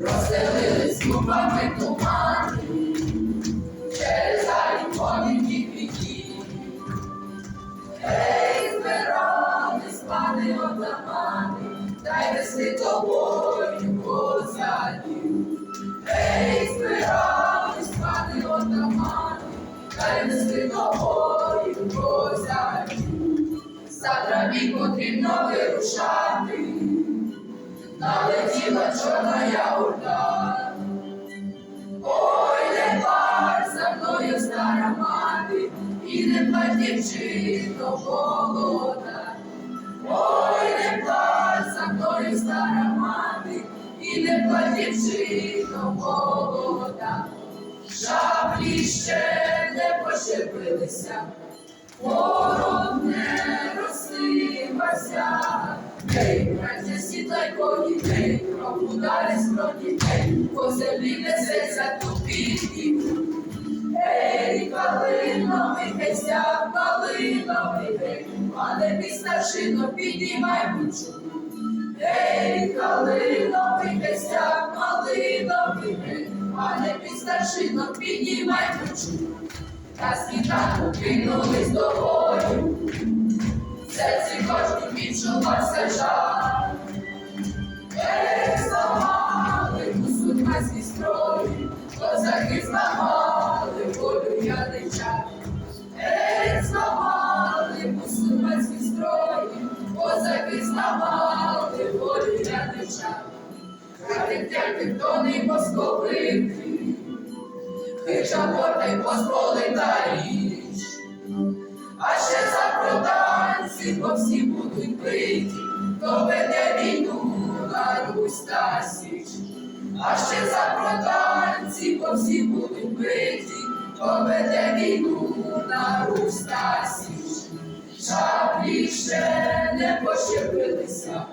Розстелились купами тумани, через помінні квіті. Ей, збирались пани отамани, та й вести тобою козаків. Та й вести тобою козаків. Завтра мій потрібно вирушати. Налетіла чорна яурда. Ой, не пар за мною стара мати, і не плать дівчино голода. Ой, не пар за мною стара мати, і не плать дівчино голода. Шаблі ще не пощепилися, ворог не розсипався. Гей, браття, сідай коні, гей, крок удари гей, по землі несеться тупіки. Ей, калиновий, гей, стяг калиновий, гей, пане мій старшино, піднімай бучу. Ей, калиновий, гей, пане мій старшино, піднімай бучу. Та світанку кинулись до бою, серці кожній відчувався жар. Ей, зламали у судьбаській строї, козаки зламали волю янича. Ей, зламали у судьбаській строї, козаки зламали волю янича. Хребтяки тони московити, хижа порта й посполита річ. А ще за проданці, бо всі будуть биті, то веде війну на Русь та Січ. А ще за проданці, бо всі будуть биті, то веде війну на Русь та Січ. Шаблі ще не пощепилися,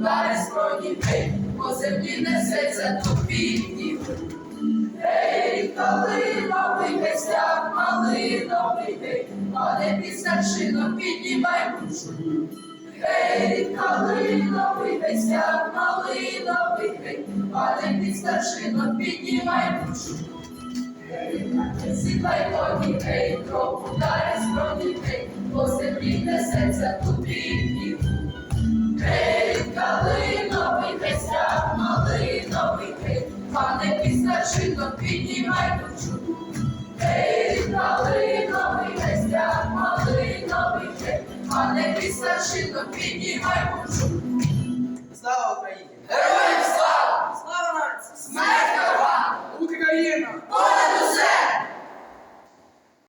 зброї, гей, по землі несеться тупітів. Гей, калиновий, стяг малиновий, гей, пане під старшином, піднімай бучу. Гей, калиновий, стяг малиновий, гей, пане під старшином, піднімай бучу. Сідай коні, гей, крок удари гей, по землі несеться тупіків. і старшинок піднімай душу, Ей, малина вийдеся, малиновий, вийде, а не після піднімай душу. Слава Україні!